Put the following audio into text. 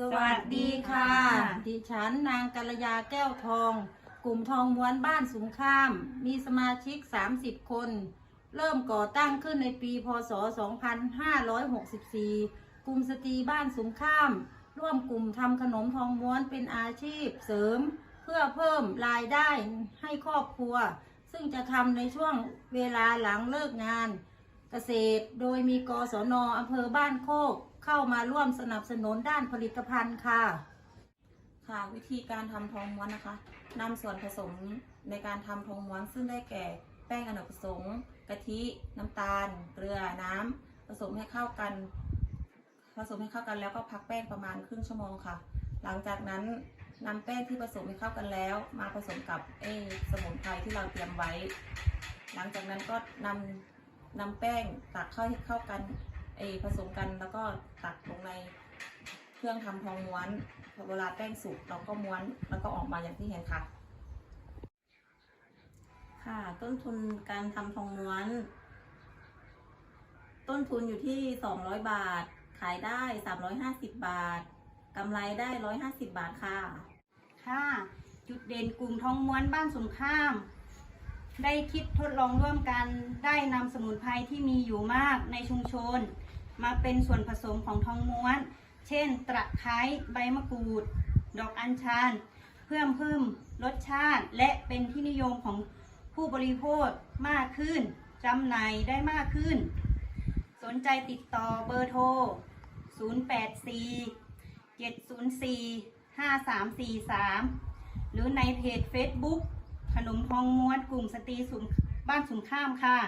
สวัสดีค่ะ ดิฉันนางกัลยาแก้วทอง กลุ่มทองม้วนบ้านสุงข้าม มีสมาชิก 30 คน เริ่มก่อตั้งขึ้นในปี พศ 2564 กลุ่มสตรีบ้านสุงข้าม ร่วมกลุ่มทำขนมทองม้วนเป็นอาชีพเสริม เพื่อเพิ่มรายได้ให้ครอบครัว ซึ่งจะทำในช่วงเวลาหลังเลิกงาน เกษตร โดยมีกศนอำเภอบ้านโคกเข้ามาร่วมสนับสนุนด้านผลิตภัณฑ์ค่ะ ค่ะวิธีการทำทองม้วนนะคะนำส่วนผสมในการทำทองม้วนซึ่งได้แก่ แป้งอเนกประสงค์กะทิน้ำตาล เกลือน้ำผสมให้เข้ากัน ผสมให้เข้ากันแล้วก็พักแป้งประมาณครึ่งชั่วโมงค่ะ หลังจากนั้นนำแป้งที่ผสมให้เข้ากันแล้ว มาผสมกับเออสมุนไพรที่เราเตรียมไว้ หลังจากนั้นก็นำ นำแป้งตักเข้าให้เข้ากันเออผสมกันแล้วก็ตักลงในเครื่องทำทองม้วนพอเวลาแป้งสุกเราก็ม้วนแล้วก็ออกมาอย่างที่เห็นค่ะ ค่ะต้นทุนการทำทองม้วน ต้นทุนอยู่ที่ 200 บาท ขายได้ 350 บาทกำไรได้ 150 บาทค่ะ ค่ะ จุดเด่นกลุ่มทองม้วนบ้านสงข้าม ได้คิดทดลองร่วมกัน ได้นำสมุนไพรที่มีอยู่มากในชุมชน มาเป็นส่วนผสมของทองม้วน เช่น ตะไคร้ใบมะกรูด ดอกอัญชัน เพื่อเพิ่มรสชาติ และเป็นที่นิยมของผู้บริโภคมากขึ้นจำหน่ายได้มากขึ้น สนใจติดต่อเบอร์โทร 084 704 5343 หรือในเพจ Facebook ขนมทองม้วนกลุ่มสตรีสุมบ้านสุมข้ามค่ะ